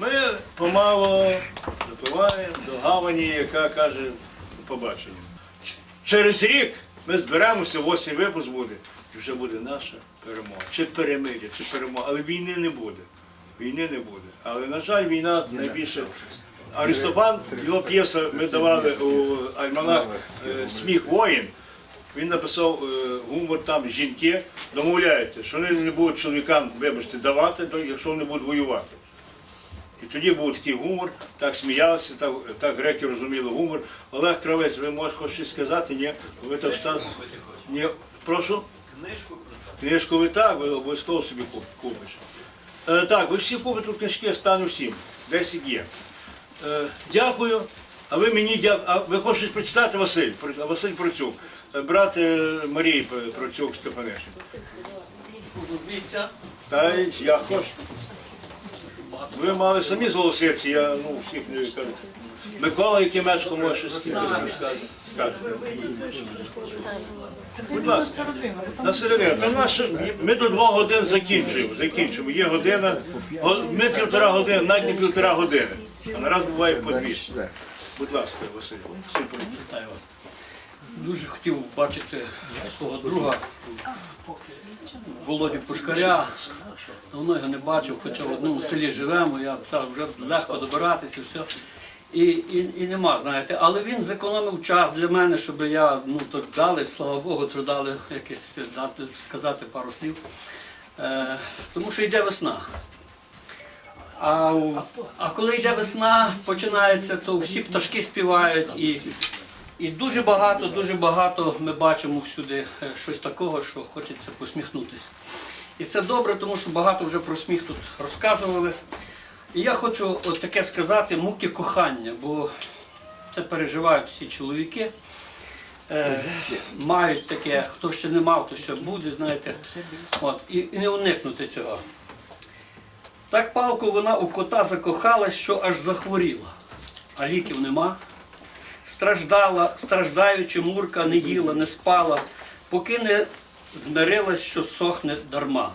Ми помало допиваємо до гавані, яка каже побачення. Через рік ми зберемося, восьмий випуск буде, і вже буде наша перемога. Чи перемир'я, чи перемога. Але війни не буде. Війни не буде. Але, на жаль, війна найбільше. Аристопан, його п'єса ми давали у альманах е, Сміх воїн. Він написав е, гумор там жінки домовляються, що вони не будуть чоловікам, вибачте, давати, якщо вони будуть воювати. Тоді був такий гумор, так сміялися, так, так греки розуміли гумор. Олег Кравець, ви можете хоч щось сказати? Ні? Ви так стас... Ні. Прошу? Книжку Книжку ви так, ви обов'язково собі купиш. Е, так, ви всі купите книжки, стане всім. Десь є. Е, дякую. А ви мені дя... а ви хочете прочитати, Василь? Василь Процюк. Е, Брат е, Марії Процюк Степанишин. місця. Та я хочу. Ви мали самі зголоситися, я ну, всіх не кажу. Микола Якимечко може щось. Скаже. Будь ласка, на середину. Та наше- Ми до двох годин закінчуємо. закінчуємо. Є година, го- ми півтора години, навіть не півтора години. А нараз буває по дві. Будь ласка, Василь. Василь Процюк. Дуже хотів бачити свого друга Володю Пушкаря. Давно його не бачив, хоча в одному селі живемо, я так вже легко добиратися, все. І, і, і нема, знаєте. Але він зекономив час для мене, щоб я ну то дали, слава Богу, то дали якесь дати, сказати пару слів. Е, тому що йде весна. А, а коли йде весна, починається, то всі пташки співають і, і дуже багато, дуже багато ми бачимо всюди е, щось такого, що хочеться посміхнутися. І це добре, тому що багато вже про сміх тут розказували. І я хочу от таке сказати муки кохання, бо це переживають всі чоловіки. Е, мають таке, хто ще не мав, то ще буде, знаєте. От, і, не уникнути цього. Так палко вона у кота закохалась, що аж захворіла, а ліків нема. Страждала, страждаючи, мурка не їла, не спала, поки не змирилась, що сохне дарма.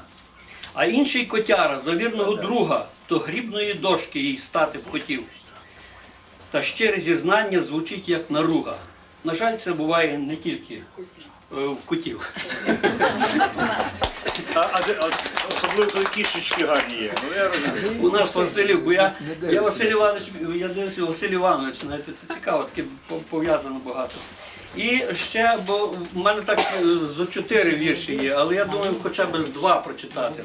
А інший котяра, за вірного друга, то грібної дошки їй стати б хотів. Та щире зізнання звучить як наруга. На жаль, це буває не тільки в котів. А, а, де- а особливо коли кішечки гарні є. Ну я розумію. У нас Василів, бо я, я Василь Іванович, я дивлюся, Василь Іванович, знаєте, це цікаво, таке по- пов'язано багато. І ще, бо в мене так е, зо чотири вірші є, але я думаю, хоча б з два прочитати.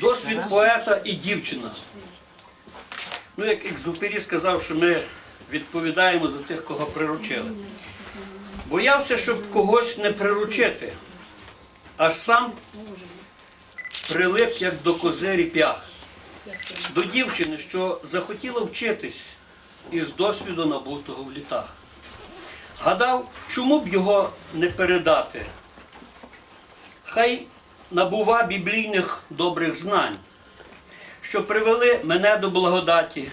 Досвід поета і дівчина. Ну, як Екзупері сказав, що ми відповідаємо за тих, кого приручили. Боявся, щоб когось не приручити, аж сам прилип, як до кози ріп'ях. До дівчини, що захотіла вчитись із досвіду набутого в літах. Гадав, чому б його не передати? Хай набува біблійних добрих знань, що привели мене до благодаті,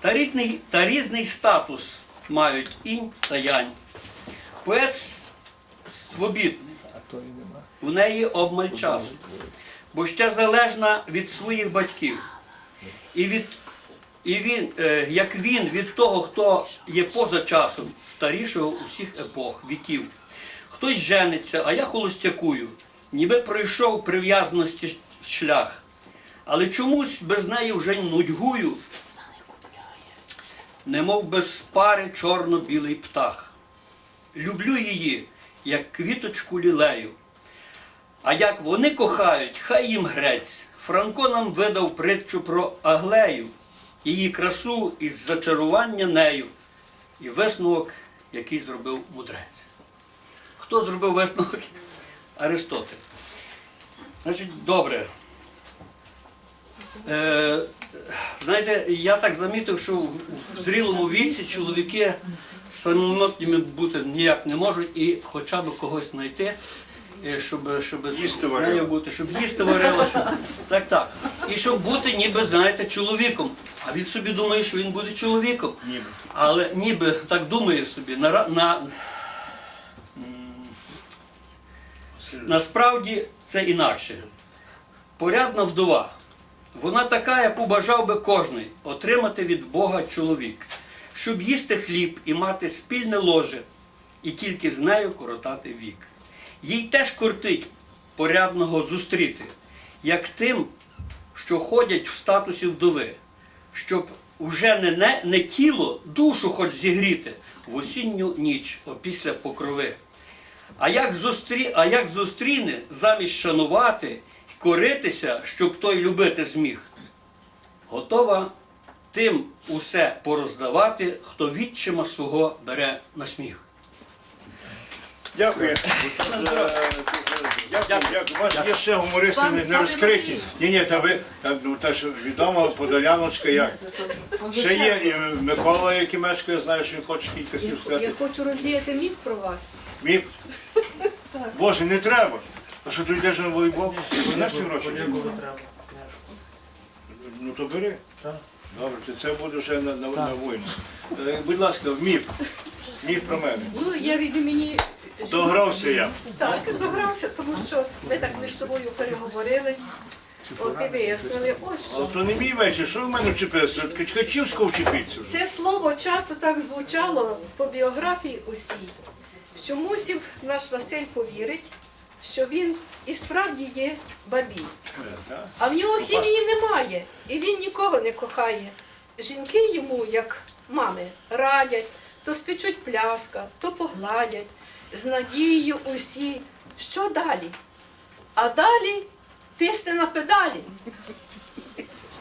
та, рідний, та різний статус мають інь та янь. Поет свобідний, у неї обмаль часу, бо ще залежна від своїх батьків. І, від, і він, е, як він від того, хто є поза часом, старішого усіх епох, віків. Хтось жениться, а я холостякую, ніби пройшов прив'язаності шлях. Але чомусь без неї вже нудьгую, немов без пари чорно-білий птах. Люблю її, як квіточку лілею. А як вони кохають, хай їм грець. Франко нам видав притчу про Аглею, її красу із зачарування нею, і висновок, який зробив мудрець. Хто зробив висновок? Аристотель. Значить, добре. Е, знаєте, я так замітив, що в зрілому віці чоловіки самотніми бути ніяк не можуть і хоча б когось знайти, е, щоб, щоб Їсти з нею бути, щоб їсти варила, щоб так, так. І щоб бути ніби, знаєте, чоловіком. А він собі думає, що він буде чоловіком. Ніби. Але ніби так думає собі. На, на, насправді це інакше. Порядна вдова Вона така, яку бажав би кожний отримати від Бога чоловік, щоб їсти хліб і мати спільне ложе, і тільки з нею коротати вік. Їй теж кортить порядного зустріти, як тим, що ходять в статусі вдови, щоб уже не, не, не тіло, душу хоч зігріти в осінню ніч опісля покрови. А як, зустрі... а як зустріне замість шанувати коритися, щоб той любити зміг, готова тим усе пороздавати, хто відчима свого бере на сміх. Дякую. Е, Дякую, дякую. У вас є ще гумористи не, не розкриті. Ні, ні, та ви так, ну, та ж відома Подоляночка як. Ще є і Микола Якимечко, я знаю, що він хоче кілька слів Я хочу розвіяти міф про вас. Мій... Боже, не треба. А що ти йдеш на волейбол? Принести гроші? Ну то бери. Добре, то це буде вже на, на, на війну. Е, будь ласка, міф. Міф про мене. Ну, я від імені Догрався я. так, догрався, тому що ми так між собою переговорили. От і вияснили, ось А що. то не мій вечір, що в мене вчепилися? От Ткачівського вчепіться. вже. Це слово часто так звучало по біографії усій, що мусів наш Василь повірить, що він і справді є бабій. Е. А в нього хімії немає, і він нікого не кохає. Жінки йому, як мами, радять, то спечуть пляска, то погладять, з надією усі. Що далі? А далі тисне на педалі.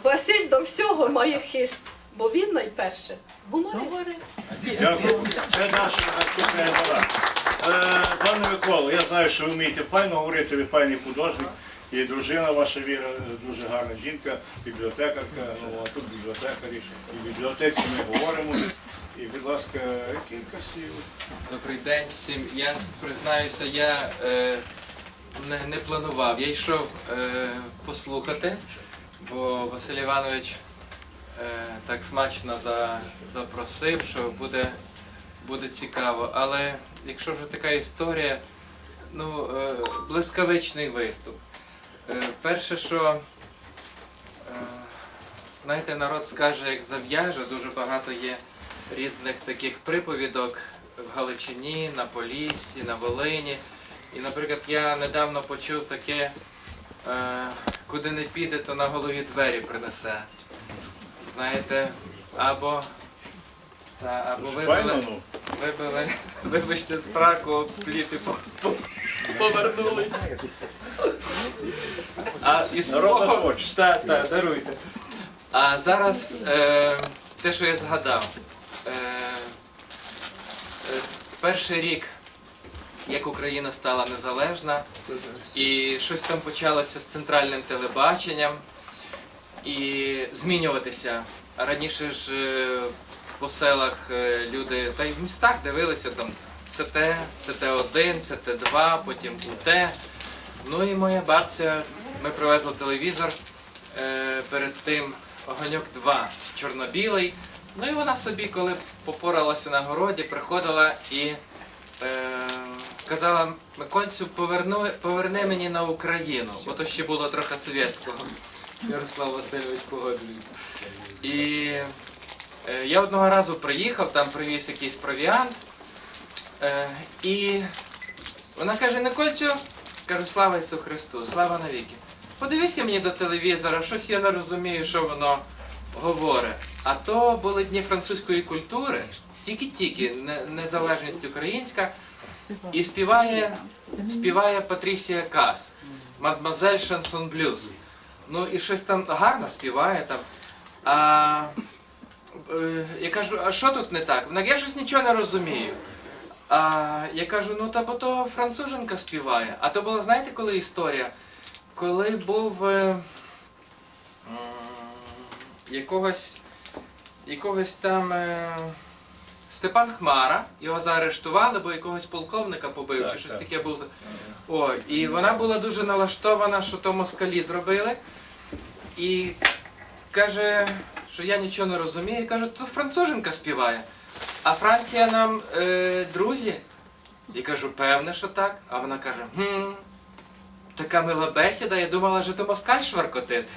Василь до всього має хист, бо він найперше гуморист. Дякую. Це наша наступна Миколо, я знаю, що ви вмієте файно говорити, ви файний художник. І дружина ваша Віра дуже гарна жінка, бібліотекарка, ну а тут бібліотекарі. І в бібліотеці ми говоримо. І, будь ласка, кілька слів. Добрий день всім. Я признаюся, я е, не, не планував. Я йшов е, послухати, бо Василь Іванович е, так смачно за, запросив, що буде, буде цікаво. Але якщо вже така історія, ну, е, блискавичний виступ. Е, перше, що е, знаєте, народ скаже, як зав'яже, дуже багато є різних таких приповідок в Галичині, на Поліссі, на Волині. І, наприклад, я недавно почув таке, куди не піде, то на голові двері принесе. Знаєте, або, та, або вибили. Вибили, вибачте, страку, пліти по- по- повернулись. А із Народна свого, творчість. так, так, даруйте. А зараз е, те, що я згадав. Е, е, перший рік, як Україна стала незалежна, і щось там почалося з центральним телебаченням і змінюватися. А раніше ж е, по селах е, люди, та й в містах дивилися там ЦТ, ЦТ1, ЦТ2, потім УТ. Ну і моя бабця, ми привезли телевізор е, перед тим Огоньок 2 чорно-білий. Ну і вона собі, коли попоралася на городі, приходила і е, казала, Микольцю, поверну, поверни мені на Україну, бо то ще було трохи совєтського. Ярослав Васильович погоджується. Я одного разу приїхав, там привіз якийсь провіант. Е, і вона каже, Никольцю, кажу, слава Ісу Христу, слава навіки. Подивися мені до телевізора, щось я не розумію, що воно говорить. А то були дні французької культури, тільки-тільки, незалежність українська, і співає, співає Патрісія Кас, Мадмазель Шансон Блюз. Ну і щось там гарно співає там. А, е, я кажу, а що тут не так? Вона, я щось нічого не розумію. А я кажу, ну та бо то француженка співає. А то була, знаєте, коли історія? Коли був е, м, якогось, якогось там е, Степан Хмара, його заарештували, бо якогось полковника побив, Так, чи щось так. таке був. О, і вона була дуже налаштована, що то москалі зробили. І каже, що я нічого не розумію. кажу, то француженка співає. А Франція нам е, друзі. І кажу, певне, що так. А вона каже, хм, така мила бесіда, я думала, що то москаль шваркотить.